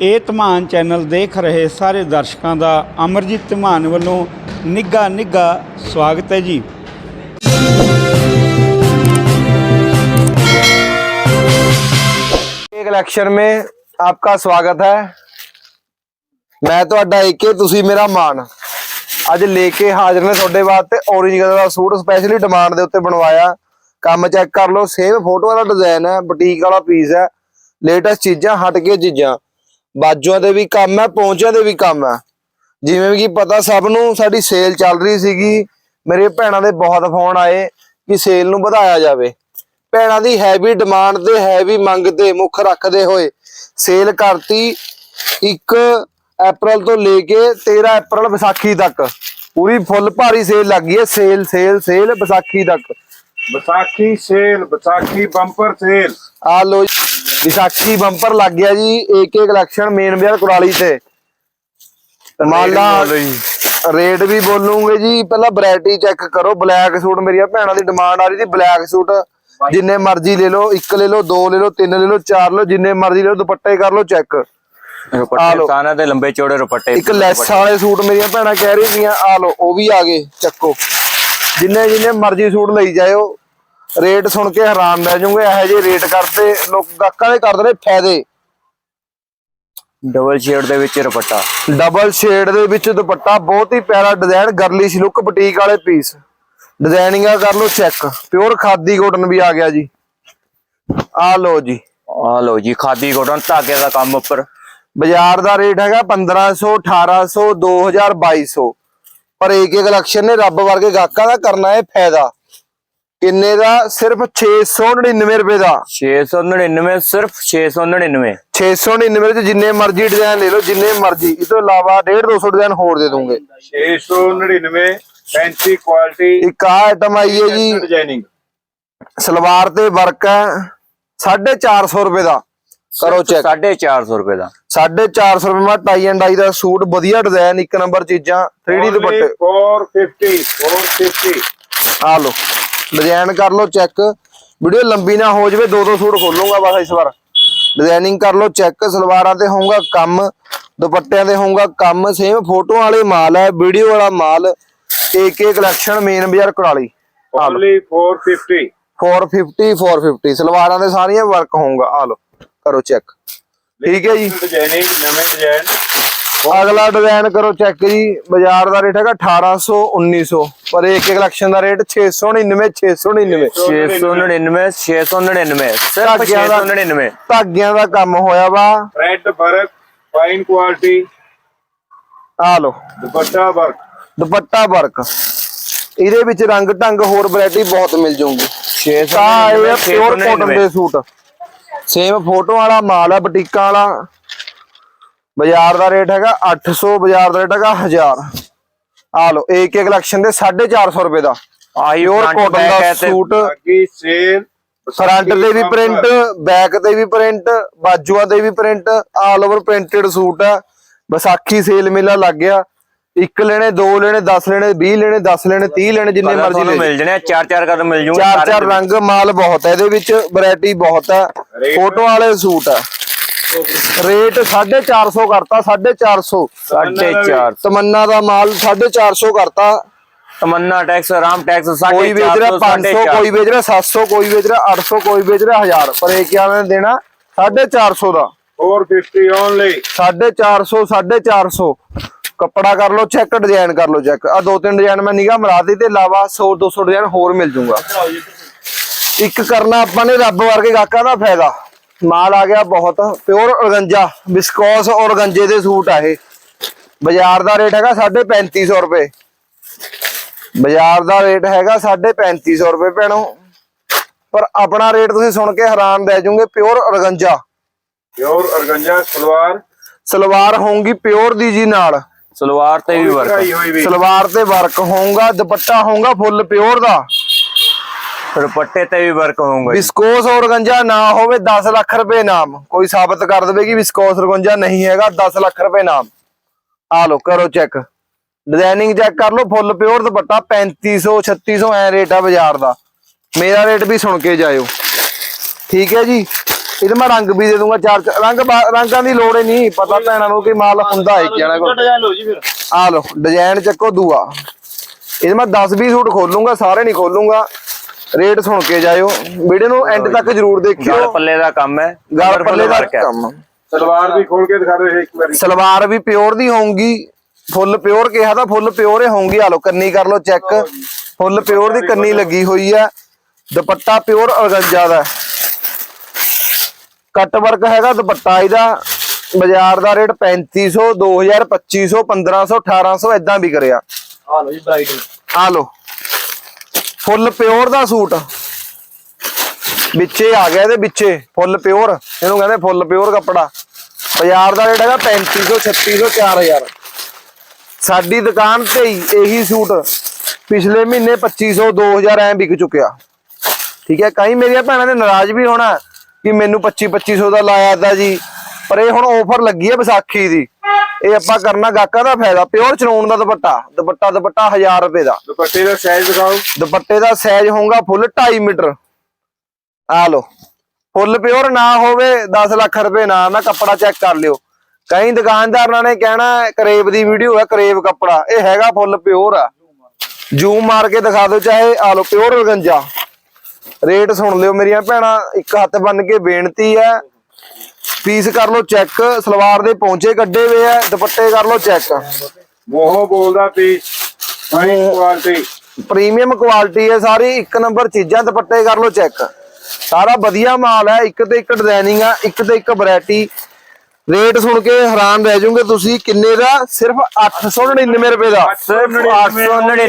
ਇਹ ਧਮਾਨ ਚੈਨਲ ਦੇਖ ਰਹੇ ਸਾਰੇ ਦਰਸ਼ਕਾਂ ਦਾ ਅਮਰਜੀਤ ਧਮਾਨ ਵੱਲੋਂ ਨਿੱਗਾ ਨਿੱਗਾ ਸਵਾਗਤ ਹੈ ਜੀ। ਇੱਕ ਲੈਕਚਰ ਮੇ ਆਪਕਾ ਸਵਾਗਤ ਹੈ। ਮੈਂ ਤੁਹਾਡਾ ਏਕੇ ਤੁਸੀਂ ਮੇਰਾ ਮਾਨ। ਅੱਜ ਲੈ ਕੇ ਹਾਜ਼ਰ ਨੇ ਤੁਹਾਡੇ ਵਾਸਤੇ ਔਰੇਂਜ ਕਲਰ ਦਾ ਸੂਟ ਸਪੈਸ਼ਲੀ ਡਿਮਾਂਡ ਦੇ ਉੱਤੇ ਬਣਵਾਇਆ। ਕੰਮ ਚੈੱਕ ਕਰ ਲਓ ਸੇਮ ਫੋਟੋ ਵਾਲਾ ਡਿਜ਼ਾਈਨ ਹੈ ਬੁਟੀਕ ਵਾਲਾ ਪੀਸ ਹੈ। ਲੇਟੈਸਟ ਚੀਜ਼ਾਂ, ਹਟ ਕੇ ਚੀਜ਼ਾਂ। ਬਾਜੂਆਂ ਦੇ ਵੀ ਕੰਮ ਹੈ ਪਹੁੰਚਿਆਂ ਦੇ ਵੀ ਕੰਮ ਹੈ। ਜਿਵੇਂ ਕਿ ਪਤਾ ਸਭ ਨੂੰ ਸਾਡੀ ਸੇਲ ਚੱਲ ਰਹੀ ਸੀਗੀ। ਮੇਰੇ ਭੈਣਾਂ ਦੇ ਬਹੁਤ ਫੋਨ ਆਏ ਕਿ ਸੇਲ ਨੂੰ ਵਧਾਇਆ ਜਾਵੇ। ਭੈਣਾਂ ਦੀ ਹੈਵੀ ਡਿਮਾਂਡ ਤੇ ਹੈਵੀ ਮੰਗ ਤੇ ਮੁੱਖ ਰੱਖਦੇ ਹੋਏ ਸੇਲ ਕਰਤੀ 1 ਅਪ੍ਰੈਲ ਤੋਂ ਲੈ ਕੇ 13 ਅਪ੍ਰੈਲ ਵਿਸਾਖੀ ਤੱਕ। ਪੂਰੀ ਫੁੱਲ ਭਾਰੀ ਸੇਲ ਲੱਗੀ ਹੈ। ਸੇਲ ਸੇਲ ਸੇਲ ਵਿਸਾਖੀ ਤੱਕ। Vaisakhi sale Vaisakhi bumper sale. ਆ ਲੋ ਵਿਸਾਖੀ ਬੰਪਰ ਲੱਗ ਗਿਆ ਜੀ ਏਕੇ ਕਲੈਕਸ਼ਨ ਮੇਨ ਬਾਜ਼ਾਰ ਕੁਰਾਲੀ ਤੇ। ਮਾਲਾ ਰੇਟ ਵੀ ਬੋਲੂਗੇ ਜੀ ਪਹਿਲਾਂ ਵੈਰਾਈਟੀ ਚੈੱਕ ਕਰੋ ਬਲੈਕ ਸੂਟ ਮੇਰੀਆਂ ਭੈਣਾਂ ਦੀ ਡਿਮਾਂਡ ਆ ਰਹੀ ਸੀ ਬਲੈਕ ਸੂਟ ਜਿੰਨੇ ਮਰਜ਼ੀ ਲੈ ਲਓ ਇੱਕ ਲੈ ਲਓ ਦੋ ਲੈ ਲਓ ਤਿੰਨ ਲੈ ਲਓ ਚਾਰ ਲੈ ਲਓ ਜਿੰਨੇ ਮਰਜ਼ੀ ਲੈ ਲਓ ਦੁਪੱਟੇ ਕਰ ਲਓ ਚੈੱਕ ਲਓ। ਸਾਨਾ ਤੇ ਲੰਬੇ ਚੌੜੇ ਰੁਪੱਟੇ ਇੱਕ ਲੈਸ ਵਾਲੇ ਸੂਟ ਮੇਰੀਆਂ ਭੈਣਾਂ ਕਹਿ ਰਹੀ ਸੀਆਂ ਆ ਲਓ ਉਹ ਵੀ ਆ ਗਏ ਚੱਕੋ। ਜਿੰਨੇ ਜਿੰਨੇ ਮਰਜ਼ੀ ਸੂਟ ਲਈ ਜਾਇਓ ਰੇਟ ਸੁਣ ਕੇ ਹੈਰਾਨ ਰਹਿ ਜਾਓਗੇ ਇਹੋ ਜਿਹੇ ਰੇਟ ਕਰਦੇ ਲੋਕ ਗਾਕਾਂ ਦੇ ਕਰਦੇ ਨੇ ਫਾਇਦੇ। ਡਬਲ ਸ਼ੇਡ ਦੇ ਵਿੱਚ ਰੁਪੱਟਾ ਡਬਲ ਸ਼ੇਡ ਦੇ ਵਿੱਚ ਦੁਪੱਟਾ ਬਹੁਤ ਹੀ ਪਿਆਰਾ ਡਿਜ਼ਾਈਨ ਗਰਲਿਸ਼ ਲੁੱਕ ਬੁਟੀਕ ਵਾਲੇ ਪੀਸ ਡਿਜ਼ਾਈਨਿੰਗਾਂ ਕਰ ਲਓ ਚੈੱਕ ਪਿਓਰ ਖਾਦੀ ਕੋਟਨ ਵੀ ਆ ਗਿਆ ਜੀ। ਆ ਲਓ ਜੀ। ਆ ਲਓ ਜੀ ਖਾਦੀ ਕੋਟਨ ਧਾਗੇ ਦਾ ਕੰਮ ਉੱਪਰ। ਬਾਜ਼ਾਰ ਦਾ ਰੇਟ ਹੈਗਾ 1500 1800 2000 2200 ਪਰ ਇੱਕ ਇੱਕ ਕਲੈਕਸ਼ਨ ਨੇ ਰੱਬ ਵਰਗੇ ਗਾਹਕਾਂ ਦਾ ਕਰਨਾ ਹੈ ਫਾਇਦਾ। ਕਿੰਨੇ ਦਾ? ਸਿਰਫ 699 ਰੁਪਏ ਦਾ। 699 ਸਿਰਫ 699 699 ਚ ਜਿੰਨੇ ਮਰਜ਼ੀ ਡਿਜ਼ਾਈਨ ਲੈ ਲਓ ਜਿੰਨੇ ਮਰਜ਼ੀ। ਇਸ ਤੋਂ ਇਲਾਵਾ 150 200 ਡਿਜ਼ਾਈਨ ਹੋਰ ਦੇ ਦੂੰਗੇ 699 ਫੈਂਸੀ ਕੁਆਲਿਟੀ ਇੱਕ ਆ ਆਈਟਮ ਆਈ ਹੈ ਜੀ। ਡਿਜ਼ਾਈਨਿੰਗ ਸਲਵਾਰ ਤੇ ਵਰਕ ਹੈ 450 ਰੁਪਏ ਦਾ। ਕਰੋ ਚੈੱਕ 450 ਰੁਪਏ ਦਾ। 450 ਰੁਪਏ ਮਾ ਟਾਈ ਐਂਡ ਡਾਈ ਦਾ ਸੂਟ ਵਧੀਆ ਡਿਜ਼ਾਈਨ ਇੱਕ ਨੰਬਰ ਚੀਜ਼ਾਂ 3D ਦੁਪੱਟੇ। 450 450 ਆ ਲਓ। ਡਿਜ਼ਾਈਨ ਕਰ ਲਓ ਚੈੱਕ ਵੀਡੀਓ ਲੰਬੀ ਨਾ ਹੋ ਜਾਵੇ ਦੋ ਦੋ ਸੂਟ ਖੋਲੂੰਗਾ ਬਸ ਇਸ ਵਾਰ। ਡਿਜ਼ਾਈਨਿੰਗ ਕਰ ਲਓ ਚੈੱਕ ਸਲਵਾਰਾਂ ਤੇ ਹੋਊਗਾ ਕੰਮ ਦੁਪੱਟਿਆਂ ਤੇ ਹੋਊਗਾ ਕੰਮ ਸੇਮ ਫੋਟੋ ਵਾਲੇ ਮਾਲ ਹੈ ਵੀਡੀਓ ਵਾਲਾ ਮਾਲ ਏਕੇ ਕਲੈਕਸ਼ਨ ਮੇਨ ਬਾਜ਼ਾਰ ਕੁਰਾਲੀ। ਓਨਲੀ 450 450 450 ਸਲਵਾਰਾਂ ਦੇ ਸਾਰੀਆਂ ਵਰਕ ਹੋਊਗਾ। ਆ ਲਓ। ਕਰੋ ਚੈੱਕ ਠੀਕ ਹੈ ਜੀ। ਡਿਜ਼ਾਈਨਿੰਗ ਨਵੇਂ ਡਿਜ਼ਾਈਨ ਅਗਲਾ ਡਿਜ਼ਾਈਨ ਕਰੋ ਚੈੱਕ ਜੀ ਬਾਜ਼ਾਰ ਦਾ ਰੇਟ ਹੈਗਾ 1800 1900 ਪਰ ਏਕੇ ਕਲੈਕਸ਼ਨ ਦਾ ਰੇਟ 699 699 699 699 ਸਿਰਫ ਧਾਗਿਆਂ ਦਾ 699 ਧਾਗਿਆਂ ਦਾ ਕੰਮ ਹੋਇਆ ਵਾ। ਰੈਡ ਵਰਕ ਫਾਈਨ ਕੁਆਲਿਟੀ ਆ ਲਓ। ਦੁਪੱਟਾ ਵਰਕ ਦੁਪੱਟਾ ਵਰਕ ਇਹਦੇ ਵਿੱਚ ਰੰਗ ਢੰਗ ਹੋਰ ਵੈਰਾਈਟੀ ਬਹੁਤ ਮਿਲ ਜਾਊਗੀ ਤਾਂ ਇਹ ਪਿਓਰ ਕਾਟਨ ਦੇ ਸੂਟ। ਸੇਮ ਫੋਟੋ ਵਾਲਾ ਮਾਲ ਹੈ ਬੁਟੀਕਾਂ ਵਾਲਾ। ਬਾਜ਼ਾਰ ਦਾ ਰੇਟ ਹੈਗਾ 800 ਬਾਜ਼ਾਰ ਦਾ ਰੇਟ ਹੈਗਾ 1000 ਆ ਲਓ ਇੱਕ ਕਲੈਕਸ਼ਨ ਦੇ 450 ਰੁਪਏ ਦਾ। ਪਿਓਰ ਕਾਟਨ ਦਾ ਸੂਟ। ਫਰੰਟ ਤੇ ਵੀ ਪ੍ਰਿੰਟ ਬੈਕ ਤੇ ਵੀ ਪ੍ਰਿੰਟ ਬਾਜੂਆਂ ਤੇ ਵੀ print all over printed suit ਆ। ਵਿਸਾਖੀ ਸੇਲ ਮੇਲਾ ਲੱਗ ਗਿਆ। ਇੱਕ ਲੈਣੇ ਦੋ ਲੈਣੇ 10 ਲੈਣੇ 20 ਲੈਣੇ 10 ਲੈਣੇ 30 ਲੈਣੇ ਜਿੰਨੇ ਮਰਜ਼ੀ ਲੈ ਮਿਲ ਜਾਣੇ ਆ, ਚਾਰ ਚਾਰ ਕਲਰ ਮਿਲ ਜੂਗੇ ਚਾਰ ਚਾਰ ਰੰਗ ਮਾਲ ਬਹੁਤ ਹੈ ਇਹਦੇ ਵਿੱਚ ਵੈਰਾਈਟੀ ਬਹੁਤ ਹੈ? ਫੋਟੋ ਵਾਲੇ ਸੂਟ ਹੈ ਰੇਟ 450 ਕਰਤਾ 450 450 ਤਮੰਨਾ ਦਾ ਮਾਲ 450 ਕਰਤਾ। ਤਮੰਨਾ ਟੈਕਸ ਰਾਮ ਟੈਕਸ ਕੋਈ ਵੇਚ ਰਿਹਾ 500 ਕੋਈ ਵੇਚ ਰਿਹਾ 700 ਕੋਈ ਵੇਚ ਰਿਹਾ 800 ਕੋਈ ਵੇਚ ਰਿਹਾ 1000 ਪਰ ਇਹ ਕਿਆ ਨੇ ਦੇਣਾ? 450 ਦਾ। 450 ਓਨਲੀ 450 450 ਕੱਪੜਾ ਕਰ ਲਓ ਚੈੱਕ ਡਿਜ਼ਾਈਨ ਕਰ ਲਓ ਚੈੱਕ ਆ ਦੋ ਤਿੰਨ ਡਿਜ਼ਾਈਨ ਮੈਂ ਨਿਗਾਹ ਮਰਾਦੀ ਤੇ ਇਲਾਵਾ 100 200 ਡਿਜ਼ਾਈਨ ਹੋਰ ਮਿਲ ਜੂਗਾ। ਇੱਕ ਕਰਨਾ ਆਪਾਂ ਨੇ ਰੱਬ ਵਰਗੇ ਗਾਹਕਾਂ ਦਾ ਫਾਇਦਾ। ਮਾਲ ਆ ਗਿਆ ਬਹੁਤ ਪਿਓਰ ਔਰਗੰਜਾ ਵਿਸਕੋਸ ਔਰਗੰਜੇ ਦੇ ਸੂਟ ਆ ਇਹ। ਬਾਜ਼ਾਰ ਦਾ ਰੇਟ ਹੈਗਾ 3500 ਰੁਪਏ। ਬਾਜ਼ਾਰ ਦਾ ਰੇਟ ਹੈਗਾ 3500 ਰੁਪਏ ਭੈਣੋ। ਪਰ ਆਪਣਾ ਰੇਟ ਤੁਸੀਂ ਸੁਣ ਕੇ ਹੈਰਾਨ ਰਹਿ ਜਾਓਗੇ pure organza. Pure organza salwar. Salwar ਹੋਊਗੀ ਪਿਓਰ ਦੀ ਜੀ ਨਾਲ। ਸਲਵਾਰ ਤੇ ਵੀ ਵਰਕ ਸਲਵਾਰ ਤੇ ਵਰਕ ਹੋਊਗਾ ਦੁਪੱਟਾ ਹੋਊਗਾ ਫੁੱਲ ਪਿਓਰ ਦਾ। ਦੁਪੱਟੇ ਤੇ ਵੀ ਵਰਕ ਹੋਊਗਾ। ਵਿਸਕੋਸ ਔਰਗੰਜਾ ਨਾ ਹੋਵੇ 10 ਲੱਖ ਰੁਪਏ ਨਾਮ। ਕੋਈ ਸਾਬਤ ਕਰ ਦੇਵੇ ਕਿ ਵਿਸਕੋਸ ਔਰਗੰਜਾ ਨਹੀਂ ਹੈਗਾ 10 ਲੱਖ ਰੁਪਏ ਨਾਮ। ਆ ਲੋ ਕਰੋ ਚੈੱਕ ਡਿਜ਼ਾਈਨਿੰਗ ਚੈੱਕ ਕਰ ਲਓ ਫੁੱਲ ਪਿਓਰ ਦੁਪੱਟਾ 3500 3600 ਐ ਰੇਟ ਆ ਬਾਜ਼ਾਰ ਦਾ। ਮੇਰਾ ਰੇਟ ਵੀ ਸੁਣ ਕੇ ਜਾਇਓ। ਠੀਕ ਹੈ ਜੀ? ਇਹਦੇ ਮੈਂ ਰੰਗ ਵੀ ਦੇ ਦੂੰਗਾ ਚਾਰ ਰੰਗ ਰੰਗਾਂ ਦੀ ਲੋੜ ਹੀ ਨਹੀਂ। ਪਤਾ ਭੈਣਾਂ ਨੂੰ ਕਿ ਮਾਲ ਹੁੰਦਾ ਹੈ ਕਿ ਇਹਨਾਂ ਕੋਲ ਡਿਜ਼ਾਈਨ ਲਓ ਜੀ ਫਿਰ। ਆ ਲੋ ਡਿਜ਼ਾਈਨ ਚੱਕੋ ਦੂਆ। ਇਹਦੇ ਮੈਂ 10 20 ਸੂਟ ਖੋਲੂੰਗਾ ਸਾਰੇ ਨਹੀਂ ਖੋਲੂੰਗਾ। ਰੇਟ ਸੁਣ ਕੇ ਜਾਇਓ। ਵੀਡੀਓ ਨੂੰ ਐਂਡ ਤੱਕ ਜਰੂਰ ਗਲ ਦੇਖਿਓ ਪੱਲੇ ਦਾ ਕੰਮ ਹੈ। ਗਲ ਪੱਲੇ ਦਾ। ਕੰਮ। ਸਲਵਾਰ ਵੀ ਖੋਲ ਕੇ ਦਿਖਾ ਦਿਓ ਇੱਕ ਵਾਰੀ। ਸਲਵਾਰ ਵੀ ਪਿਓਰ ਦੀ ਹੋਊਗੀ। ਫੁੱਲ ਪਿਓਰ ਕਿਹਾ ਤਾਂ ਫੁੱਲ ਪਿਓਰ ਹੀ ਹੋਊਗੀ। ਆ ਲੋ ਕੰਨੀ ਕਰ ਲੋ ਚੈੱਕ। ਫੁੱਲ ਪਿਓਰ ਦੀ ਕੰਨੀ ਲੱਗੀ ਹੋਈ ਆ ਦੁਪੱਟਾ ਪਿਓਰ ਔਰਗੰਜਾ ਦਾ ਕੱਟ ਵਰਕ ਹੈਗਾ ਦੁਪੱਟਾ ਇਹਦਾ। ਬਾਜ਼ਾਰ ਦਾ ਰੇਟ 3500 2000 2500 1500 1800 ਇਦਾਂ ਵੀ ਕਰਿਆ। ਆ ਲਓ ਜੀ ਬ੍ਰਾਈਡ ਆ ਲੋ ਫੁੱਲ ਪਿਓਰ ਦਾ ਸੂਟ। ਵਿੱਚੇ ਆ ਗਿਆ ਇਹਦੇ ਵਿੱਚੇ, ਫੁੱਲ ਪਿਓਰ। ਇਹਨੂੰ ਕਹਿੰਦੇ ਫੁੱਲ ਪਿਓਰ ਕੱਪੜਾ। ਬਾਜ਼ਾਰ ਦਾ ਰੇਟ ਹੈਗਾ 3500 3600 4000 ਸਾਡੀ ਦੁਕਾਨ ਤੇ ਹੀ ਇਹੀ ਸੂਟ ਪਿਛਲੇ ਮਹੀਨੇ 2500 2000 ਐ ਵਿਕ ਚੁੱਕਿਆ। ਠੀਕ ਹੈ, ਕਈ ਮੇਰੀਆਂ ਭੈਣਾਂ ਨੇ ਨਾਰਾਜ਼ ਵੀ ਹੋਣਾ ਕਿ ਮੈਨੂੰ 25 2500 ਦਾ ਲਾਇਆ ਤਾ ਜੀ। ਪਰ ਇਹ ਹੁਣ ਆਫਰ ਲੱਗੀ ਹੈ ਵਿਸਾਖੀ ਦੀ। ਇਹ ਆਪਾਂ ਕਰਨਾ ਗਾਹਕਾਂ ਦਾ ਫਾਇਦਾ ਪਿਓਰ ਚਨੂਨ ਦਾ ਦੁਪੱਟਾ ਦੁਪੱਟਾ ਦੁਪੱਟਾ 1000 ਰੁਪਏ ਦਾ। ਦੁਪੱਟੇ ਦਾ ਸਾਈਜ਼ ਦਿਖਾਓ। ਦੁਪੱਟੇ ਦਾ ਸਾਈਜ਼ ਹੋਊਗਾ ਫੁੱਲ 2.5 ਮੀਟਰ। ਆ ਲੋ ਫੁੱਲ ਪਿਓਰ ਨਾ ਹੋਵੇ 10 ਲੱਖ ਰੁਪਏ ਨਾ ਨਾ ਕੱਪੜਾ ਚੈੱਕ ਕਰ ਲਿਓ। ਕਈ ਦੁਕਾਨਦਾਰਾਂ ਨੇ ਕਹਿਣਾ ਕਰੇਬ ਦੀ ਵੀਡੀਓ ਹੈ ਕਰੇਬ ਕੱਪੜਾ। ਇਹ ਹੈਗਾ ਫੁੱਲ ਪਿਓਰ ਆ। ਜੂਮ ਮਾਰ ਕੇ ਦਿਖਾ ਦਿਓ ਚਾਹੇ ਆ ਲੋ ਪਿਓਰ ਗੰਜਾ ਰੇਟ ਸੁਣ ਲਿਓ ਮੇਰੀਆਂ ਭੈਣਾਂ ਇੱਕ ਹੱਥ ਬੰਨ ਕੇ ਬੇਨਤੀ ਹੈ ਪੀਸ ਕਰ ਲਓ ਚੈੱਕ ਸਲਵਾਰ ਦੇ ਪੌਂਚੇ ਕੱਢੇ ਹੋਏ ਆ ਦੁਪੱਟੇ ਕਰ ਲਓ ਚੈੱਕ। ਮੋਹ ਬੋਲਦਾ piece fine quality premium quality ਹੈ ਸਾਰੀ ਇੱਕ ਨੰਬਰ ਚੀਜ਼ਾਂ ਦੁਪੱਟੇ ਕਰ ਲਓ ਚੈੱਕ। ਸਾਰਾ ਵਧੀਆ ਮਾਲ ਹੈ ਇੱਕ ਤੇ ਇੱਕ ਡਿਜ਼ਾਈਨਿੰਗ ਆ ਇੱਕ ਤੇ ਇੱਕ ਵੈਰਾਈਟੀ ਰੇਟ ਸੁਣ ਕੇ ਹੈਰਾਨ ਰਹਿ ਜਾਓਗੇ ਤੁਸੀਂ ਕਿੰਨੇ ਦਾ? ਸਿਰਫ 899 ਰੁਪਏ ਦਾ। ਸਿਰਫ 899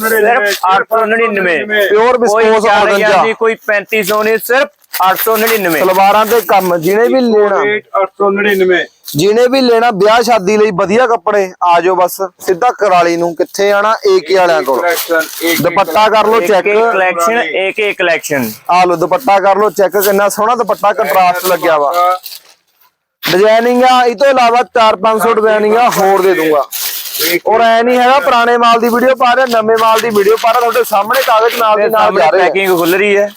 ਸਿਰਫ 899 ਪਿਓਰ ਕੋਈ ਵਿਸਕੋਸ 4000 ਔਰਗੰਜਾ ਦੀ ਕੋਈ 3500 ਨਹੀਂ ਸਿਰਫ 899 ਸਲਵਾਰਾਂ ਤੇ ਕੰਮ ਜਿਹਨੇ ਵੀ ਲੈਣਾ। ਰੇਟ 899 ਜਿਹਨੇ ਵੀ ਲੈਣਾ ਵਿਆਹ ਸ਼ਾਦੀ ਲਈ ਵਧੀਆ ਕੱਪੜੇ ਆ ਜਾਓ ਬਸ ਸਿੱਧਾ ਕਰਾਲੀ ਨੂੰ ਕਿੱਥੇ ਆਣਾ ਏਕੇ ਵਾਲਿਆਂ ਕੋਲ। ਦੁਪੱਟਾ ਕਰ ਲਓ ਚੈੱਕ ਕਲੈਕਸ਼ਨ ਇੱਕ ਕਲੈਕਸ਼ਨ ਆ ਲਓ ਦੁਪੱਟਾ ਕਰ ਲਓ ਚੈੱਕ ਕਿੰਨਾ ਸੋਹਣਾ ਦੁਪੱਟਾ ਕੰਟਰਾਸਟ ਲੱਗਿਆ ਵਾ। ਡਿਜ਼ਾਈਨਿੰਗ ਆ ਇਹ ਤੋਂ ਇਲਾਵਾ 4-500 ਡਿਜ਼ਾਈਨਿੰਗ ਆ ਹੋਰ ਦੇ ਦੂੰਗਾ। ਔਰ ਐ ਨਹੀਂ ਹੈਗਾ ਪੁਰਾਣੇ ਮਾਲ ਦੀ ਵੀਡੀਓ ਪਾ ਰਿਹਾ ਨਵੇਂ ਮਾਲ ਦੀ ਵੀਡੀਓ ਪਾ ਰਿਹਾ ਤੁਹਾਡੇ ਸਾਹਮਣੇ ਕਾਗਜ਼ ਨਾਲ ਦੇ ਨਾਲ ਜਾ ਰਹੇ। ਆ। ਪੈਕਿੰਗ ਖੁੱਲ ਰਹੀ ਹੈ।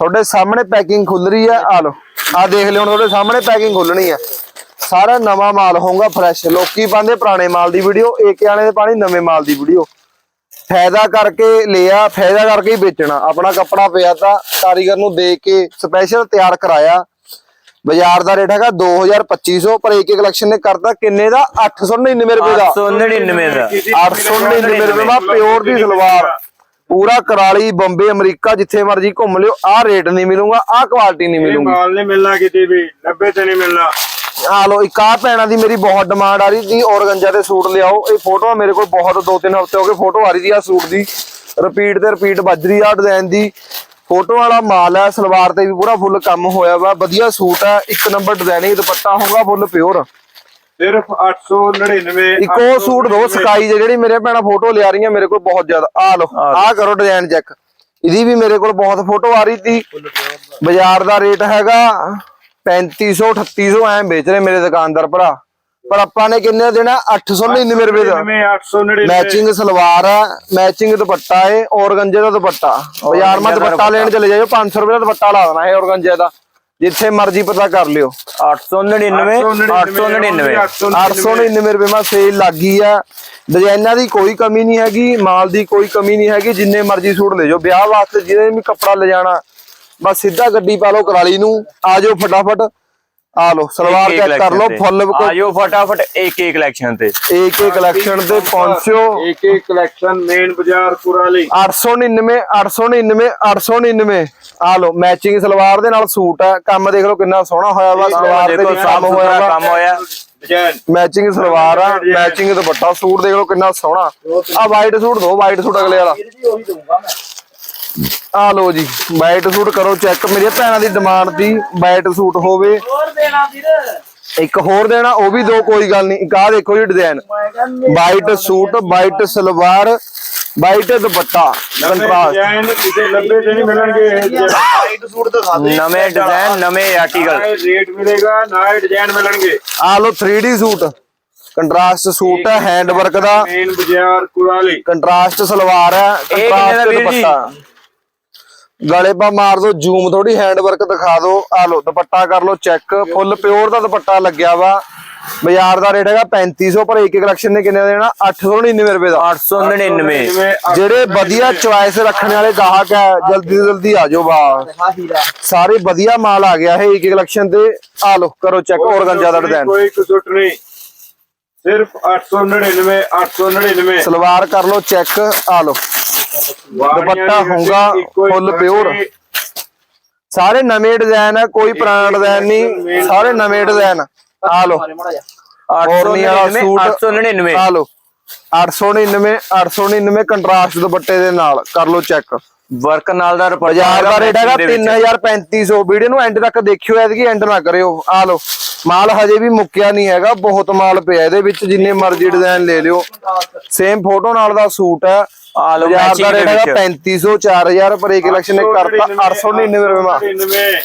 ਤੁਹਾਡੇ ਸਾਹਮਣੇ ਪੈਕਿੰਗ ਖੁੱਲ ਰਹੀ ਹੈ। ਆ ਲਓ ਆ ਦੇਖ ਲਿਓ ਤੁਹਾਡੇ ਸਾਹਮਣੇ ਪੈਕਿੰਗ ਖੁੱਲਣੀ ਹੈ। ਸਾਰਾ ਨਵਾਂ ਮਾਲ ਹੋਊਗਾ ਫਰੈਸ਼ ਲੋਕੀ ਪਾਉਂਦੇ ਪੁਰਾਣੇ ਮਾਲ ਦੀ ਵੀਡੀਓ ਏਕੇ ਆਣੇ ਦੇ ਪਾਣੀ ਨਵੇਂ ਮਾਲ ਦੀ ਵੀਡੀਓ। ਫਾਇਦਾ ਕਰਕੇ ਲਿਆ ਫਾਇਦਾ ਕਰਕੇ ਹੀ ਵੇਚਣਾ। ਆਪਣਾ ਕੱਪੜਾ ਪਿਆ ਤਾਂ ਕਾਰੀਗਰ ਨੂੰ ਦੇ ਕੇ ਸਪੈਸ਼ਲ ਤਿਆਰ ਕਰਾਇਆ। ਬਾਜ਼ਾਰ ਦਾ ਰੇਟ ਹੈਗਾ 2250 ਪਰ ਏਕੇ ਕਲੈਕਸ਼ਨ ਨੇ ਕਰਤਾ ਕਿੰਨੇ ਦਾ? 899 ਰੁਪਏ ਦਾ। 899 ਦਾ। 899 ਰੁਪਏ ਦਾ ਪਿਓਰ ਦੀ ਸਲਵਾਰ। ਪੂਰਾ ਕਰਾਲੀ ਬੰਬੇ ਅਮਰੀਕਾ ਜਿੱਥੇ ਮਰਜ਼ੀ ਘੁੰਮ ਲਿਓ। ਆਹ ਰੇਟ ਨਹੀਂ ਮਿਲੂਗਾ ਆਹ ਕੁਆਲਿਟੀ ਨਹੀਂ ਮਿਲੂਗੀ। ਮਾਲ ਨਹੀਂ ਮਿਲਣਾ ਕਿਤੇ ਵੀ 90 ਤੇ ਨਹੀਂ ਮਿਲਣਾ। ਆ ਲੋ ਇੱਕ ਆ ਭੈਣਾਂ ਦੀ ਮੇਰੀ ਬਹੁਤ ਡਿਮਾਂਡ ਆ ਰਹੀ ਸੀ ਔਰਗੰਜਾ ਦੇ ਸੂਟ ਲਿਆਓ। ਇਹ ਫੋਟੋ ਮੇਰੇ ਕੋਲ ਬਹੁਤ ਦੋ ਤਿੰਨ ਹਫ਼ਤੇ ਹੋ ਗਏ ਫੋਟੋ ਆ ਰਹੀ ਸੀ ਆ ਸੂਟ ਦੀ। ਰਿਪੀਟ ਤੇ ਰਿਪੀਟ ਵੱਜ ਰਹੀ ਆ ਡਿਜ਼ਾਈਨ ਦੀ। ਫੋਟੋ ਵਾਲਾ ਮਾਲ ਹੈ ਸਲਵਾਰ ਤੇ ਵੀ ਪੂਰਾ ਫੁੱਲ ਕੰਮ ਹੋਇਆ ਵਾ। ਵਧੀਆ ਸੂਟ ਹੈ ਇੱਕ ਨੰਬਰ ਡਿਜ਼ਾਈਨਿੰਗ ਦੁਪੱਟਾ ਹੋਊਗਾ ਫੁੱਲ ਪਿਓਰ ਸਿਰਫ 899 ਇੱਕ ਸੂਟ ਦੋ ਸਕਾਈ ਜੇ ਜਿਹੜੀ ਮੇਰੇ ਭੈਣਾਂ ਫੋਟੋ ਲਿਆ ਰਹੀਆਂ ਮੇਰੇ ਕੋਲ ਬਹੁਤ ਜ਼ਿਆਦਾ। ਆ ਲੋ ਆ ਕਰੋ ਡਿਜ਼ਾਈਨ ਚੈੱਕ ਇਹਦੀ ਵੀ ਮੇਰੇ ਕੋਲ ਬਹੁਤ ਫੋਟੋ ਆ ਰਹੀ ਸੀ। ਬਾਜ਼ਾਰ ਦਾ ਰੇਟ ਹੈਗਾ 3500 3800 ਐਂ ਵੇਚ ਰਹੇ ਮੇਰੇ ਦੁਕਾਨਦਾਰ ਭਰਾ। ਪਰ ਆਪਾਂ ਨੇ ਕਿੰਨੇ ਦਾ ਦੇਣਾ 899 ਰੁਪਏ ਦਾ। 899 ਮੈਚਿੰਗ ਸਲਵਾਰ ਆ ਮੈਚਿੰਗ ਦੁਪੱਟਾ ਏ ਔਰਗੰਜੇ ਦਾ ਦੁਪੱਟਾ। ਬਾਜ਼ਾਰ ਮਾ ਦੁਪੱਟਾ ਲੈਣ ਚਲੇ ਜਾਇਓ 500 ਰੁਪਏ ਦਾ ਦੁਪੱਟਾ ਲਾ ਦੇਣਾ ਇਹ ਔਰਗੰਜੇ ਦਾ। ਜਿੱਥੇ ਮਰਜ਼ੀ ਪਤਾ ਕਰ ਲਿਓ। 899 899 899 ਰੁਪਏ ਮਾ ਸੇਲ ਲੱਗੀ ਆ। ਡਿਜ਼ਾਈਨਾਂ ਦੀ ਕੋਈ ਕਮੀ ਨਹੀਂ ਹੈਗੀ, ਮਾਲ ਦੀ ਕੋਈ ਕਮੀ ਨਹੀਂ ਹੈਗੀ, ਜਿੰਨੇ ਮਰਜ਼ੀ ਸੂਟ ਲੈ ਜਾਓ। ਵਿਆਹ ਵਾਸਤੇ ਜਿਹਨੇ ਵੀ ਕੱਪੜਾ ਲੈ ਜਾਣਾ, ਬਸ ਸਿੱਧਾ ਗੱਡੀ ਪਾ ਲਓ ਕਰਾਲੀ ਨੂੰ, ਆ ਜਾਓ ਫਟਾਫਟ। ਆ ਲਓ ਸਲਵਾਰ ਚੈੱਕ ਕਰ ਲਓ ਫੁੱਲ ਆਜੋ ਫਟਾਫਟ ਇੱਕ ਕਲੈਕਸ਼ਨ ਤੇ। ਏਕੇ ਕਲੈਕਸ਼ਨ ਤੇ ਪਹੁੰਚਿਓ ਇੱਕ ਕਲੈਕਸ਼ਨ ਮੇਨ ਬਾਜ਼ਾਰ ਕੁਰਾਲੀ 899 899 899 ਆ ਲਓ ਮੈਚਿੰਗ ਸਲਵਾਰ ਦੇ ਨਾਲ ਸੂਟ ਹੈ ਕੰਮ ਦੇਖ ਲਓ ਕਿੰਨਾ ਸੋਹਣਾ ਹੋਇਆ ਵਾ ਸਲਵਾਰ ਤੇ ਦੇਖੋ ਵੀ ਕੰਮ ਹੋਇਆ ਵਾ। ਕੰਮ ਹੋਇਆ। ਡਿਜ਼ਾਈਨ ਮੈਚਿੰਗ ਸਲਵਾਰ ਆ ਮੈਚਿੰਗ ਦੁਪੱਟਾ ਸੂਟ ਦੇਖ ਲਓ ਕਿੰਨਾ ਸੋਹਣਾ। ਆ ਵਾਈਟ ਸੂਟ ਦੋ ਵਾਈਟ ਸੂਟ ਅਗਲੇ ਵਾਲਾ। ਆ ਲਓ ਜੀ ਵਾਈਟ ਸੂਟ ਕਰੋ ਚੈੱਕ ਮੇਰੀ ਭੈਣਾਂ ਦੀ ਡਿਮਾਂਡ ਦੀ ਵਾਈਟ ਸੂਟ ਹੋਵੇ। ਇੱਕ ਹੋਰ ਦੇਣਾ ਉਹ ਵੀ ਦੋ ਕੋਈ ਗੱਲ ਨਹੀਂ। ਇੱਕ ਆ ਦੇਖੋ ਜੀ design white suit white salwar white dupatta. Contrast design ਕਿਤੇ 90 ਤੇ ਨਹੀਂ ਮਿਲਣਗੇ। ਇਹ ਨਵੇਂ ਡਿਜ਼ਾਈਨ ਨਵੇਂ ਆਰਟੀਕਲ ਰੇਟ ਮਿਲੇਗਾ ਨਾ ਡਿਜ਼ਾਈਨ ਮਿਲਣਗੇ। ਆ ਲਓ 3D ਸੂਟ ਕੰਟਰਾਸਟ ਸੂਟ ਹੈ ਹੈਂਡ ਵਰਕ ਦਾ। ਮੇਨ ਬਾਜ਼ਾਰ ਕੁਰਾਲੀ ਕੰਟਰਾਸਟ ਸਲਵਾਰ ਹੈ ਕਿੰਨੇ ਦਾ ਕੰਟਰਾਸਟ ਵੀਰ ਜੀ? ਦੁਪੱਟਾ। ਗਲੇ ਪਾ ਮਾਰ ਦੋ ਜ਼ੂਮ ਥੋੜੀ ਹੈਂਡ ਵਰਕ ਦਿਖਾ ਦਿਓ ਆ ਲੋ ਦੁਪੱਟਾ ਕਰ ਲੋ ਚੈੱਕ ਫੁੱਲ ਪਿਓਰ ਦਾ ਦੁਪੱਟਾ ਲੱਗਿਆ ਵਾ। ਬਾਜ਼ਾਰ ਦਾ ਰੇਟ ਹੈਗਾ 3500 ਪਰ ਇੱਕ ਕਲੈਕਸ਼ਨ ਨੇ ਕਿੰਨੇ ਦੇਣਾ? 899 ਰੁਪਏ ਦਾ। 899 ਜਿਹੜੇ ਵਧੀਆ ਚੁਆਇਸ ਰੱਖਣ ਵਾਲੇ ਗਾਹਕ ਹੈ ਜਲਦੀ ਜਲਦੀ ਆ ਜਾਓ ਬਾ ਸਾਰੇ ਵਧੀਆ ਮਾਲ ਆ ਗਿਆ ਹੈ ਇੱਕ ਕਲੈਕਸ਼ਨ ਤੇ। ਆ ਲੋ ਕਰੋ ਚੈੱਕ ਔਰਗੰਜਾ ਦਾ ਡਿਜ਼ਾਈਨ ਕੋਈ ਕਸੁੱਟ ਨਹੀਂ। ਸਿਰਫ 899 899 ਸਲਵਾਰ ਕਰ ਲੋ ਚੈੱਕ ਆ ਲੋ ਦੁਪੱਟਾ ਹੋਊਗਾ full pure। ਸਾਰੇ ਨਵੇਂ ਡਿਜ਼ਾਈਨ ਹੈ ਕੋਈ ਪੁਰਾਣਾ ਡਿਜ਼ਾਈਨ ਨਹੀਂ ਸਾਰੇ ਨਵੇਂ ਡਿਜ਼ਾਈਨ ਆ। ਲੋ ਔਰਨੀ ਵਾਲਾ 899 ਸੂਟ। 899 ਆ ਲੋ 899 899 ਕੰਟਰਾਸਟ ਦੁਪੱਟੇ ਦੇ ਨਾਲ। ਕਰ ਲੋ ਚੈੱਕ। ਵਰਕ ਨਾਲ ਦਾ ਬਾਜ਼ਾਰ ਦਾ ਰੇਟ ਹੈਗਾ ਦੇ ਵਿੱਚ। 3350 ਵੀਡੀਓ ਨੂੰ ਐਂਡ ਤੱਕ ਦੇਖਿਓ ਐਤਕੀ ਐਂਡ ਨਾ ਕਰਿਓ। ਆ ਲੋ ਮਾਲ ਹਜੇ ਵੀ ਮੁੱਕਿਆ ਨਹੀਂ ਹੈਗਾ ਬਹੁਤ ਮਾਲ ਪਿਆ ਇਹਦੇ ਵਿੱਚ ਜਿੰਨੇ ਮਰਜ਼ੀ ਡਿਜ਼ਾਈਨ ਲੈ ਲਿਓ। ਸੇਮ ਫੋਟੋ ਨਾਲ ਦਾ ਸੂਟ ਹੈ ਆ ਲੋ ਬਾਜ਼ਾਰ ਦਾ ਰੇਟ ਹੈਗਾ ਵਿੱਚ। 3500 4000 ਪਰ ਇੱਕ ਕਲੈਕਸ਼ਨ ਨੇ ਕਰਤਾ 899 ਰੁਪਏ ਮਾ 899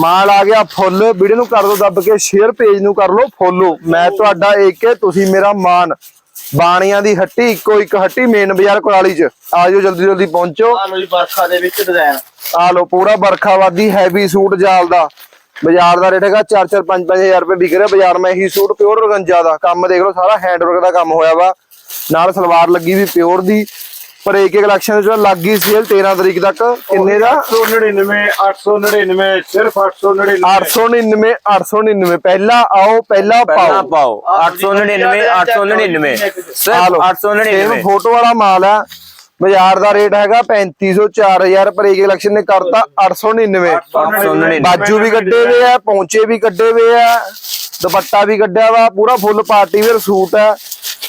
ਮਾਲ। ਆ ਗਿਆ ਫੁੱਲ ਵੀਡੀਓ ਨੂੰ ਕਰ ਦੋ ਦੱਬ ਕੇ ਸ਼ੇਅਰ ਪੇਜ ਨੂੰ ਕਰ ਲਓ ਫੋਲੋ। ਮੈਂ ਤੁਹਾਡਾ ਏਕੇ ਤੁਸੀਂ ਮੇਰਾ ਮਾਨ। ਬਾਣੀਆਂ ਦੀ ਹੱਟੀ ਇੱਕੋ ਇੱਕ ਹੱਟੀ ਮੇਨ ਬਾਜ਼ਾਰ ਕੋਲਾਲੀ ਚ। ਆਜੋ ਜਲਦੀ ਜਲਦੀ ਪਹੁੰਚੋ। ਆਲੂ ਦੀ ਬਰਖਾ ਦੇ ਵਿੱਚ ਡਿਜ਼ਾਈਨ ਆ ਲੋ ਪੂਰਾ ਬਰਖਾਵਾਦੀ ਹੈਵੀ ਸੂਟ ਜਾਲ ਦਾ। ਬਾਜ਼ਾਰ ਦਾ ਰੇਟ ਹੈਗਾ 4-4 5-5000 ਰੁਪਏ ਵਿਕ ਰਿਹਾ ਬਾਜ਼ਾਰ ਮੈਂ ਇਹੀ ਸੂਟ ਪਿਓਰ ਰਗੰਜਾ ਦਾ। ਕੰਮ ਦੇਖ ਲਓ ਸਾਰਾ ਹੈਂਡਵਰਕ ਦਾ ਕੰਮ ਹੋਇਆ ਵਾ। ਨਾਲ ਸਲਵਾਰ ਲੱਗੀ ਵੀ ਪਿਓਰ ਦੀ। ਪਰ ਇੱਕ ਇੱਕ ਕਲੈਕਸ਼ਨ ਚ ਲੱਗੀ ਸੇਲ 13 ਤਰੀਕ ਤੱਕ ਕਿੰਨੇ ਦਾ 899 899 ਸਿਰਫ 899 899 899 ਪਹਿਲਾਂ ਆਓ ਪਹਿਲਾਂ ਪਾਓ ਪਾਓ 899 899 ਆ ਸਿਰਫ ਲੋ 899 ਫੋਟੋ ਵਾਲਾ ਮਾਲ ਹੈ ਬਾਜ਼ਾਰ ਦਾ ਰੇਟ ਹੈਗਾ 3500 4000 ਪਰ ਇੱਕ ਕਲੈਕਸ਼ਨ ਨੇ ਕਰਤਾ 899 899 ਬਾਜੂ ਵੀ ਕੱਢੇ ਹੋਏ ਆ ਪੌਂਚੇ ਵੀ ਕੱਢੇ ਹੋਏ ਆ ਦੁਪੱਟਾ ਵੀ ਕੱਢਿਆ ਵਾ ਪੂਰਾ ਫੁੱਲ ਪਾਰਟੀ ਵੇਅਰ ਸੂਟ ਹੈ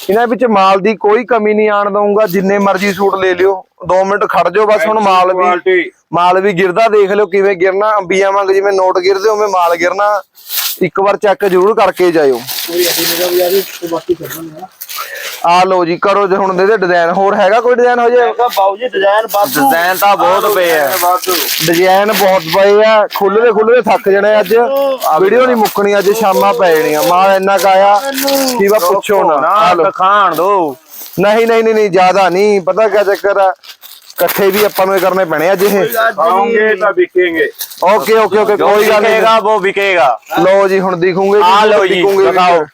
ਇਹਨਾਂ ਵਿੱਚ ਮਾਲ ਦੀ ਕੋਈ ਕਮੀ ਨਹੀਂ ਆਣ ਦਊਂਗਾ ਜਿੰਨੇ ਮਰਜ਼ੀ ਸੂਟ ਲੈ ਲਿਓ। 2 ਮਿੰਟ ਖੜ ਜਾਓ ਬਸ ਹੁਣ ਮਾਲ ਵੀ ਮਾਲ ਵੀ ਗਿਰਦਾ ਦੇਖ ਲਿਓ ਕਿਵੇਂ ਗਿਰਨਾ। ਅੰਬੀਆਂ ਵਾਂਗ ਜਿਵੇਂ ਨੋਟ ਗਿਰਦੇ ਉਵੇਂ ਮਾਲ ਗਿਰਨਾ। ਇੱਕ ਵਾਰ ਚੈੱਕ ਜ਼ਰੂਰ ਕਰਕੇ ਜਾਇਓ। ਬਾਕੀ ਆ ਲਓ ਜੀ ਕਰੋ ਜੇ ਹੁਣ ਦੇ ਡਿਜ਼ਾਈਨ ਹੋਰ ਹੈਗਾ ਕੋਈ ਡਿਜ਼ਾਈਨ ਹੋ ਜੇ ਬਾਊ ਡਿਜ਼ਾਈਨ ਵਾਧੂ। ਡਿਜ਼ਾਈਨ ਤਾਂ ਬਹੁਤ ਪਏ ਆ। ਵਾਧੂ। ਡਿਜ਼ਾਈਨ ਬਹੁਤ ਪਏ ਆ ਖੁੱਲਦੇ ਖੁੱਲਦੇ ਥੱਕ ਜਣੇ ਅੱਜ। ਵੀਡੀਓ ਨਹੀਂ ਮੁੱਕਣੀ ਅੱਜ ਸ਼ਾਮਾਂ ਪੈ ਜਾਣੀਆਂ। ਮਾਲ ਇੰਨਾ ਕਾਇਆ ਕੀ ਵਾ ਪੁੱਛੋ ਨਾ। ਖਾਣ ਦੋ। ਨਹੀਂ ਨਹੀਂ ਨਹੀਂ ਜ਼ਿਆਦਾ ਨਹੀਂ। ਪਤਾ ਕਿਆ ਚੱਕਰ ਆ? ਇਕੱਠੇ ਵੀ ਆਪਾਂ ਨੂੰ ਕਰਨੇ ਪੈਣੇ ਅੱਜ ਇਹ। ਆਉਂਗੇ ਤਾਂ ਵਿਕੇਂਗੇ। ਓਕੇ ਓਕੇ ਓਕੇ ਕੋਈ ਗੱਲ ਨਹੀਂ। ਵਿਕੇਗਾ ਉਹ ਵਿਕੇਗਾ। ਲਓ ਜੀ ਹੁਣ ਦਿਖੂਗੇ ਆ ਜੀ, ਦਿਖਾਓ।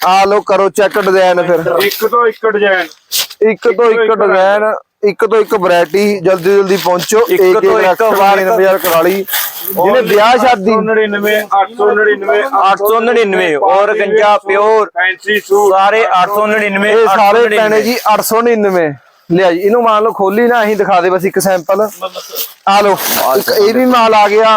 ਆ ਲਓ ਕਰੋ ਚੈੱਕ ਡਿਜ਼ਾਈਨ ਫਿਰ। ਇੱਕ ਤੋਂ ਇੱਕ ਡਿਜ਼ਾਈਨ ਇੱਕ ਤੋਂ ਇੱਕ ਡਿਜ਼ਾਈਨ ਇੱਕ ਤੋਂ ਇੱਕ ਵੈਰਾਈਟੀ ਜਲਦੀ ਜਲਦੀ ਪਹੁੰਚੋ। ਇੱਕ ਤੋਂ ਇੱਕ ਵਾਰ ਬਾਜ਼ਾਰ ਕਰਾਲੀ ਜਿਹਨੇ ਵਿਆਹ ਸ਼ਾਦੀ 899 899 899 ਔਰ ਗੰਜਾ ਪਿਓਰ। ਫੈਂਸੀ ਸੂਟ ਸਾਰੇ 899 ਇਹ ਸਾਰੇ ਪੈਣੇ ਜੀ 899 ਲਿਆ ਜੀ ਇਹਨੂੰ ਮੰਨ ਲਓ ਖੋਲੀ ਨਾ ਅਸੀਂ ਦਿਖਾ ਦੇ ਬਸ ਇੱਕ ਸੈਂਪਲ ਆ ਲਓ ਇਹ ਵੀ ਮਾਲ ਆ ਗਿਆ।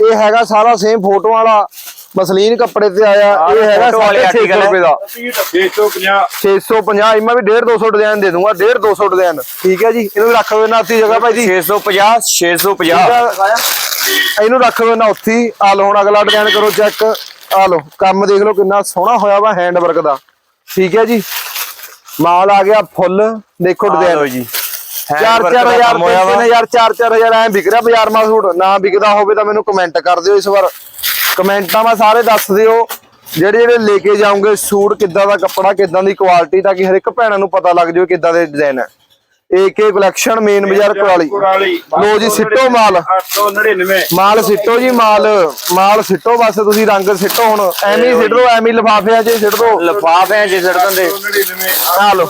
ਇਹ ਹੈਗਾ ਸਾਰਾ ਸੇਮ ਫੋਟੋ ਵਾਲਾ। ਮਸਲੀਨ ਕੱਪੜੇ ਤੇ ਆਇਆ ਇਹ ਹੈਗਾ photo ਵਾਲੇ 650 article ਰੁਪਏ ਦਾ। 650 650 ਇਮਾ ਵੀ 1.5 200 ਡਿਜ਼ਾਈਨ ਦੇ ਦੂੰਗਾ 1.5 200 ਡਿਜ਼ਾਈਨ ਠੀਕ ਹੈ ਜੀ। ਇਹਨੂੰ ਰੱਖ ਦਿਓ ਨਾ ਅੱਧੀ ਜਗ੍ਹਾ ਭਾਈ ਜੀ। 650 650 ਇਹਨੂੰ ਰੱਖ ਦਿਓ ਨਾ ਉੱਥੀ ਆ ਲਓ ਹੁਣ ਅਗਲਾ ਡਿਜ਼ਾਈਨ ਕਰੋ ਚੈੱਕ ਆ ਲਓ ਕੰਮ ਦੇਖ ਲਓ ਕਿੰਨਾ ਸੋਹਣਾ ਹੋਇਆ ਵਾ ਹੈਂਡ ਵਰਕ ਦਾ। ਠੀਕ ਹੈ ਜੀ। ਮਾਲ ਆ ਗਿਆ ਫੁੱਲ ਦੇਖੋ ਲਓ ਡਿਜ਼ਾਈਨ ਜੀ 4-4000 3000 4-4000 ਐ ਵਿਕ ਰਿਹਾ ਬਾਜ਼ਾਰ ਮਾ ਸੂਟ। ਨਾ ਵਿਕਦਾ ਹੋਵੇ ਤਾਂ ਮੈਨੂੰ ਕਮੈਂਟ ਕਰ ਦਿਓ ਇਸ ਵਾਰ। ਕਮੈਂਟਾਂ ਮਾ ਸਾਰੇ ਦੱਸ ਦਿਓ ਜਿਹੜੇ ਜਿਹੜੇ ਲੈ ਕੇ ਜਾਓਗੇ ਸੂਟ ਕਿੱਦਾਂ ਦਾ ਕੱਪੜਾ ਕਿੱਦਾਂ ਦੀ ਕੁਆਲਿਟੀ ਤਾਂ ਕਿ ਹਰ ਇੱਕ ਭੈਣਾਂ ਨੂੰ ਪਤਾ ਲੱਗ ਜਾਵੇ ਕਿੱਦਾਂ ਦੇ ਡਿਜ਼ਾਈਨ ਹੈ ਏਕੇ ਕਲੈਕਸ਼ਨ ਮੇਨ ਬਾਜ਼ਾਰ ਕੁਰਾਲੀ। ਲੋ ਜੀ ਸਿੱਟੋ ਮਾਲ। 899 ਮਾਲ ਸਿੱਟੋ ਜੀ ਮਾਲ। ਮਾਲ ਸਿੱਟੋ ਬਸ ਤੁਸੀਂ ਰੰਗ ਸਿੱਟੋ ਹੁਣ। ਐਵੇਂ ਹੀ ਸਿੱਟ ਦੋ ਐਵੇਂ ਹੀ ਲਿਫਾਫਿਆਂ 'ਚ ਹੀ ਸਿੱਟ ਦੋ। ਲਫਾਫਿਆਂ ਚ ਸਿਰ ਦਿੰਦੇ। 899 ਆ ਲਓ।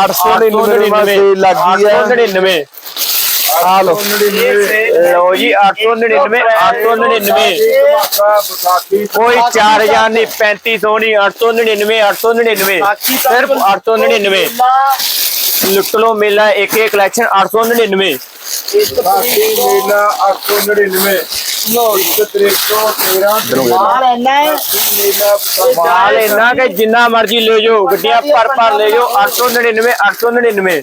899 ਮਾ ਸੇਲ ਲੱਗੀ ਹੈ। 899 ਆ ਲਓ ਲਓ ਜੀ 899 899 ਕੋਈ 4000 ਨਹੀਂ 3500 ਨਹੀਂ 899 899 ਸਿਰਫ 899 ਲੁੱਟ ਲੋ ਮੇਲਾ ਇੱਕ ਇੱਕ ਕਲੈਕਸ਼ਨ 899 ਮੇਲਾ 899 ਇੱਕ ਤਰੀਕ ਤੋਂ 13 ਮਾਲ ਇੰਨਾ ਹੈ। ਮਾਲ ਇੰਨਾ ਕਿ ਜਿੰਨਾ ਮਰਜ਼ੀ ਲੈ ਜਾਓ ਗੱਡੀਆਂ ਭਰ ਭਰ ਲੈ ਜਾਓ 899 899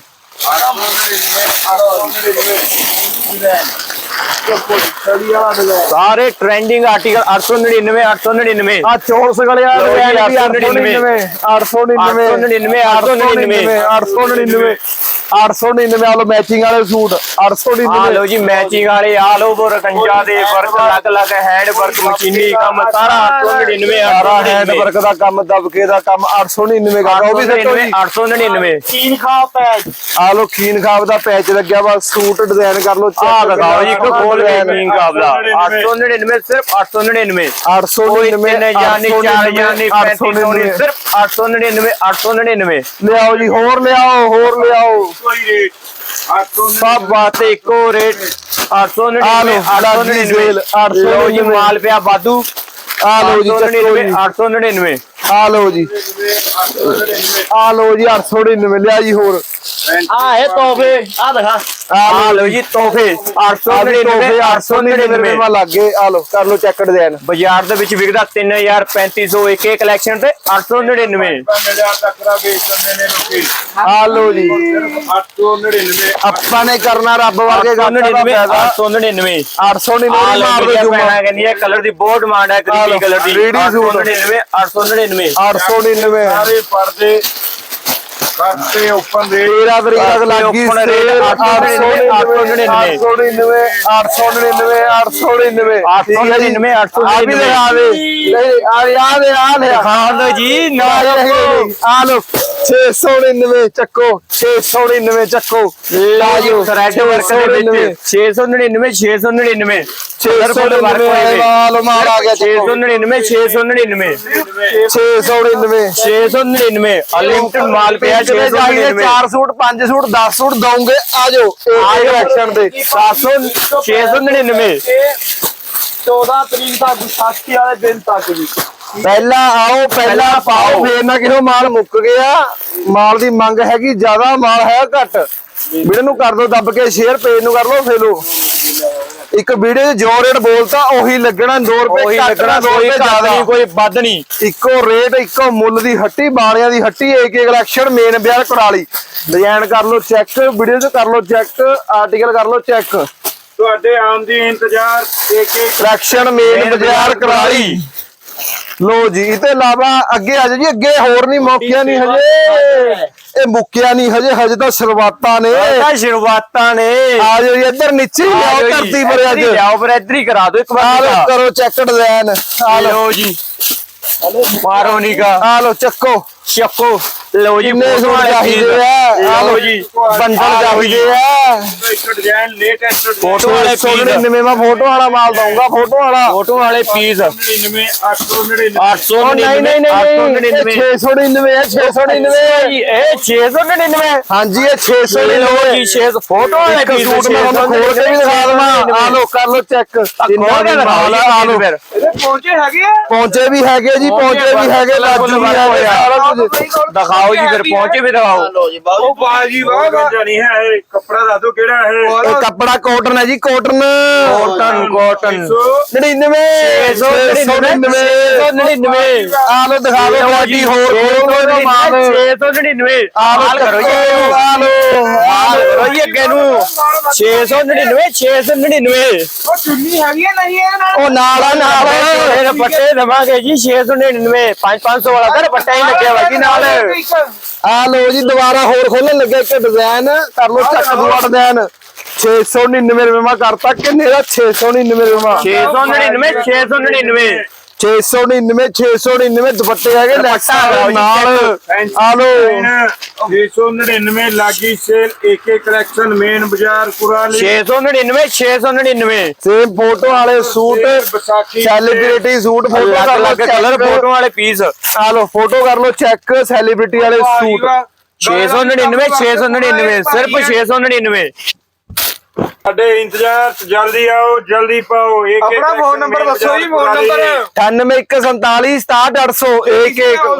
ਸਾਰੇ ਟ੍ਰੈਂਡਿੰਗ ਆਰਟੀਕਲ 899 899 ਆ ਚੌਰਸ ਗਲੇ ਆ ਲਓ ਜੀ, 899 899 899 899 899 899 ਵਾਲੋ ਮੈਚਿੰਗ ਵਾਲੇ ਸੂਟ 899 ਆ ਲਓ ਜੀ ਮੈਚਿੰਗ ਵਾਲੇ ਆ ਲਓ ਬੋ ਰਕੰਜਾ ਦੇ ਵਰਕ ਲੱਗ ਲੱਗ ਹੈਂਡ ਵਰਕ ਮਸ਼ੀਨੀ ਕੰਮ ਸਾਰਾ 899 ਸਾਰਾ ਹੈਂਡ ਵਰਕ ਦਾ ਕੰਮ ਦਬਕੇ ਦਾ ਕੰਮ 899 ਦਾ ਉਹ ਵੀ ਦੇਖੋ 899 ਖੀਨ ਖਾਬ ਪੈਚ ਆ ਲਓ ਖੀਨ ਖਾਬ ਦਾ ਪੈਚ ਲੱਗਿਆ ਵਾ ਸੂਟ ਡਿਜ਼ਾਈਨ ਕਰ ਲਓ ਆ ਦਿਖਾਓ ਜੀ ਇੱਕ ਖੋਲ ਕੇ ਖੀਨ ਖਾਬ ਦਾ 899 ਸਿਰਫ 899 899 ਨੇ ਜਾਨੀ ਚਾਰ ਜਾਨੀ 3599 ਸਿਰਫ 899 899 ਲਿਆਓ ਜੀ ਹੋਰ ਲਿਆਓ ਹੋਰ ਲਿਆਓ ਕੋਈ ਰੇਟ 899 ਸਭ ਵਾਸਤੇ ਇੱਕੋ ਰੇਟ। 899 899 ਆ ਲਓ ਜੀ 899 ਆ ਲਓ ਜੀ ਆ ਲਓ ਜੀ ਲਿਆ ਜੀ ਹੋਰ। ਆ ਇਹ ਤੋਹਫੇ ਆ ਦਿਖਾ। ਆ ਲਓ ਜੀ ਤੋਹਫੇ। 899 899 ਮਾ ਲੱਗੇ ਆ ਲਓ ਕਰ ਲਓ ਚੈੱਕ ਡਿਜ਼ਾਈਨ ਬਾਜ਼ਾਰ ਦੇ ਵਿੱਚ ਵਿਕਦਾ 3000 3500 ਇੱਕ ਇੱਕ ਕਲੈਕਸ਼ਨ ਤੇ 899 ਹਜ਼ਾਰ ਤੱਕ ਦਾ ਵੇਚ ਦਿੰਦੇ ਨੇ ਲੋਕੀ ਆ ਲਓ ਜੀ। 899 ਆਪਾਂ ਨੇ ਕਰਨਾ ਰੱਬ ਵਰਗੇ ਦਾ 899 ਫਾਇਦਾ। 899 899 ਆ ਦੀ ਲਓ ਮਾਰ ਜੀ ਦੇ ਜੁਮਾ। ਕਹਿੰਦੀ ਹੈ ਕਲਰ ਦੀ ਬਹੁਤ ਡਿਮਾਂਡ ਹੈ ਲਓ, ਕਲਰ ਦੀ। ready suit. 899 899 899 ਸਾਰੇ ਪਰਦੇ ਕਰਤੇ ਓਪਨ ਰੇਟ 13 ਤਰੀਕ ਲੱਗੀ ਉੱਪਰ ਰੇਟ ਸੇਲ 899 899 899 899 899 ਆ ਵੀ ਦੇ। ਨਹੀਂ ਆ ਆ ਦੇ ਆ ਲੈ ਲਓ ਜੀ ਨਾ ਆ ਲੋ 699 ਚੱਕੋ 699 ਚੱਕੋ। ਲਾ ਜੀ ਥਰੈਡ ਵਰਕ ਦੇ ਵਿੱਚ। 699 699 699 ਵਾਲ ਮਾਰ ਆ ਗਿਆ ਚੱਕੋ। 699 699 699 699 ਅਨਲਿਮਟਿਡ ਮਾਲ ਪਿਆ ਕਿਤੇ ਚਾਹੀਦੇ 4 ਸੂਟ 5 ਸੂਟ 10 ਸੂਟ ਦਵਾਂਗੇ ਆ ਜਾਓ। ਆ ਜਾਓ ਐਕਸ਼ਨ ਤੇ 700 14 ਤਰੀਕ ਤੱਕ ਵਿਸਾਖੀ ਵਾਲੇ ਦਿਨ ਤੱਕ ਜੀ ਪਹਿਲਾਂ ਆਓ ਪਹਿਲਾਂ ਪਾਓ। ਫੇਰ ਨਾ ਕਿਹੋ ਮਾਲ ਮੁੱਕ ਗਿਆ। ਮਾਲ ਦੀ ਮੰਗ ਹੈਗੀ ਜ਼ਿਆਦਾ ਮਾਲ ਹੈ ਘੱਟ। ਵੀਡੀਓ ਨੂੰ ਕਰ ਦਿਓ ਦੱਬ ਕੇ ਸ਼ੇਅਰ ਪੇਜ ਨੂੰ ਕਰ ਲਓ ਫੇਲੋ। ਇੱਕ ਵੀਡੀਓ ਜੋ ਰੇਟ ਬੋਲਤਾ ਉਹੀ ਲੱਗਣਾ 2 ਰੁਪਏ ਉਹੀ ਘੱਟ ਲੱਗਣਾ ਨਾ 2 ਕੋਈ ਰੁਪਏ ਜ਼ਿਆਦਾ। ਨਹੀਂ ਕੋਈ ਵੱਧ ਨਹੀਂ। ਇੱਕੋ ਰੇਟ ਇੱਕੋ ਮੁੱਲ ਦੀ ਹੱਟੀ ਬਾਲਿਆਂ ਦੀ ਹੱਟੀ ਏਕ ਏਕ ਕਲੈਕਸ਼ਨ ਮੇਨ ਬਿਆਰ ਕੁਰਾਲੀ। ਡਿਜ਼ਾਈਨ ਕਰ ਲਓ ਚੈੱਕ ਵੀਡੀਓ 'ਚ ਕਰ ਲਓ ਚੈੱਕ ਆਰਟੀਕਲ ਕਰ ਲਓ ਚੈੱਕ ਤੁਹਾਡੇ ਆਉਣ ਦੀ ਇੰਤਜ਼ਾਰ ਇੱਕ ਇੱਕ ਕਲੈਕਸ਼ਨ ਮੇਨ ਬਾਜ਼ਾਰ ਕੁਰਾਲੀ। ਲੋ ਜੀ ਇਹ ਤੋਂ ਇਲਾਵਾ ਅੱਗੇ ਆ ਜਾਓ ਜੀ ਅੱਗੇ ਹੋਰ ਨਹੀਂ ਮੁੱਕਿਆ ਨਹੀਂ ਹਜੇ। ਇਹ ਮੁੱਕਿਆ ਨਹੀਂ ਹਜੇ ਹਜੇ ਤਾਂ ਸ਼ੁਰੂਆਤਾਂ ਨੇ। ਤਾਂ ਸ਼ੁਰੂਆਤਾਂ ਨੇ। ਆ ਜਾਓ ਜੀ ਇੱਧਰ ਨੀਚੇ ਹੀ ਲਿਆਓ ਧਰਤੀ ਪਰ ਅੱਜ। ਲਿਆਓ ਪਰ ਇੱਧਰ ਹੀ ਕਰਾ ਦਿਓ ਇੱਕ ਵਾਰ ਕਰੋ ਚੈੱਕ ਡਿਜ਼ਾਈਨ ਆ ਲਓ। ਜੀ। ਮਾਰੋ ਨਿਕਾ ਆ ਲਓ ਚੱਕੋ। ਚੱਕੋ। ਲਓ ਜੀ ਕਿੰਨੇ ਸੂਟ ਚਾਹੀਦੇ ਆ? ਲਓ ਜੀ। ਬੰਡਲ ਚਾਹੀਦੇ ਆ। ਇੱਕ ਡਿਜ਼ਾਈਨ ਫੋਟੋ ਵਾਲੇ 199 ਮੈਂ ਫੋਟੋ ਵਾਲਾ ਮਾਲ ਦਊਂਗਾ ਫੋਟੋ ਵਾਲਾ। ਫੋਟੋ ਵਾਲੇ ਪੀਸ। 99 899 899 699 ਹੈ 699 ਜੀ ਇਹ 699 ਹਾਂਜੀ ਇਹ 699 ਲਓ ਜੀ 600 ਫੋਟੋ ਵਾਲੇ ਪੀਸ ਸੂਟ ਮੈਂ ਤੁਹਾਨੂੰ ਖੋਲ ਕੇ ਵੀ ਦਿਖਾ ਦਵਾਂ। ਆ ਲੋ ਕਰ ਲੋ ਚੈੱਕ। ਜਿੰਨਾ ਵੀ ਮਾਲ ਆ ਲੋ ਪਹੁੰਚੇ ਹੈਗੇ ਆ? ਪਹੁੰਚੇ ਵੀ ਹੈਗੇ ਜੀ ਪਹੁੰਚੇ ਵੀ ਹੈਗੇ ਲੱਜ ਦਿਖਾਓ ਜੀ ਫਿਰ ਪਹੁੰਚੇ ਫਿਰ ਆਓ ਲੋ ਜੀ ਬਾਹੂ ਉਹ ਬਾਜੀ ਵਾਹ ਵਾਹ। ਨਹੀਂ ਹੈ ਇਹ ਕੱਪੜਾ ਦੱਸ ਦਿਓ ਕਿਹੜਾ ਹੈ ਇਹ ਕੱਪੜਾ ਕਾਟਨ ਹੈ ਜੀ ਕਾਟਨ ਕਾਟਨ ਕਾਟਨ 99 699 99 ਆ ਲੋ ਦਿਖਾ ਲੋ ਹੋਰ ਜੀ। ਆ ਲੋ 699 699 ਉਹ ਨਾਲ ਨਾਲ ਨਾਲ ਪੱਟੇ ਦਵਾਂਗੇ ਜੀ 699 5 ਵਾਲਾ ਤਾਂ ਪੱਟਾ ਹੀ ਲੱਗਿਆ ਨਾਲ? ਆ ਜੀ ਦੁਬਾਰਾ ਹੋਰ ਖੋਲਣ ਲੱਗੇ ਇੱਕ ਡਿਜ਼ਾਈਨ ਕਰ ਲਓ ਚੱਕ ਦੂਆ ਡਿਜ਼ਾਈਨ 699 ਰੁਪਏ ਮਾ ਕਰਤਾ ਕਿੰਨੇ ਦਾ? 699 ਰੁਪਏ ਮਾ। 699 699 699 699 ਦੁਪੱਟੇ ਹੈਗੇ ਲਗਾਓ ਜੀ, ਨਾਲ। ਆ ਲਓ 699 ਲਾਗੀ ਸੇਲ ਇੱਕ ਕਲੈਕਸ਼ਨ ਮੇਨ ਬਾਜ਼ਾਰ ਕੁਰਾਲੀ। 699 699 ਸੇਮ ਫੋਟੋ ਵਾਲੇ ਸੂਟ ਸੈਲੀਬ੍ਰਿਟੀ ਸੂਟ ਫੋਟੋ ਕਰ ਅਲੱਗ ਕਲਰ ਫੋਟੋ ਵਾਲੇ ਪੀਸ ਆ ਲਓ ਫੋਟੋ ਕਰ ਲਓ ਚੈੱਕ ਸੈਲੀਬ੍ਰਿਟੀ ਵਾਲੇ ਸੂਟ। 699 699 ਸਿਰਫ 699 ਸਾਡੇ ਇੰਤਜ਼ਾਰ 'ਚ ਜਲਦੀ ਆਓ ਜਲਦੀ ਪਾਓ ਇੱਕ ਆਪਣਾ ਫੋਨ ਨੰਬਰ ਦੱਸੋ ਜੀ ਫੋਨ ਨੰਬਰ 9814467800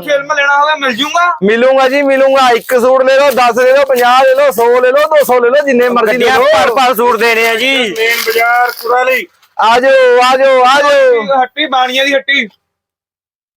ਫਿਲਮ ਲੈਣਾ ਹੋਵੇ ਮਿਲ ਜੂਗਾ? ਮਿਲੂਗਾ ਜੀ ਮਿਲੂਗਾ। ਇੱਕ ਸੂਟ ਲੈ ਲਓ 10 ਲੈ ਲਓ 50 ਲੈ ਲਓ 100 ਲੈ ਲਓ 200 ਲੈ ਲਓ ਜਿੰਨੇ ਮਰਜ਼ੀ ਲੈ ਲਓ। ਪਰ ਪਰ ਸੂਟ ਦੇਣੇ ਆ ਜੀ। ਮੇਨ ਬਾਜ਼ਾਰ ਕੁਰਾਲੀ। ਆਜੋ ਆਜੋ ਆਜੋ ਹੱਟੀ ਬਾਣੀਆਂ ਦੀ ਹੱਟੀ।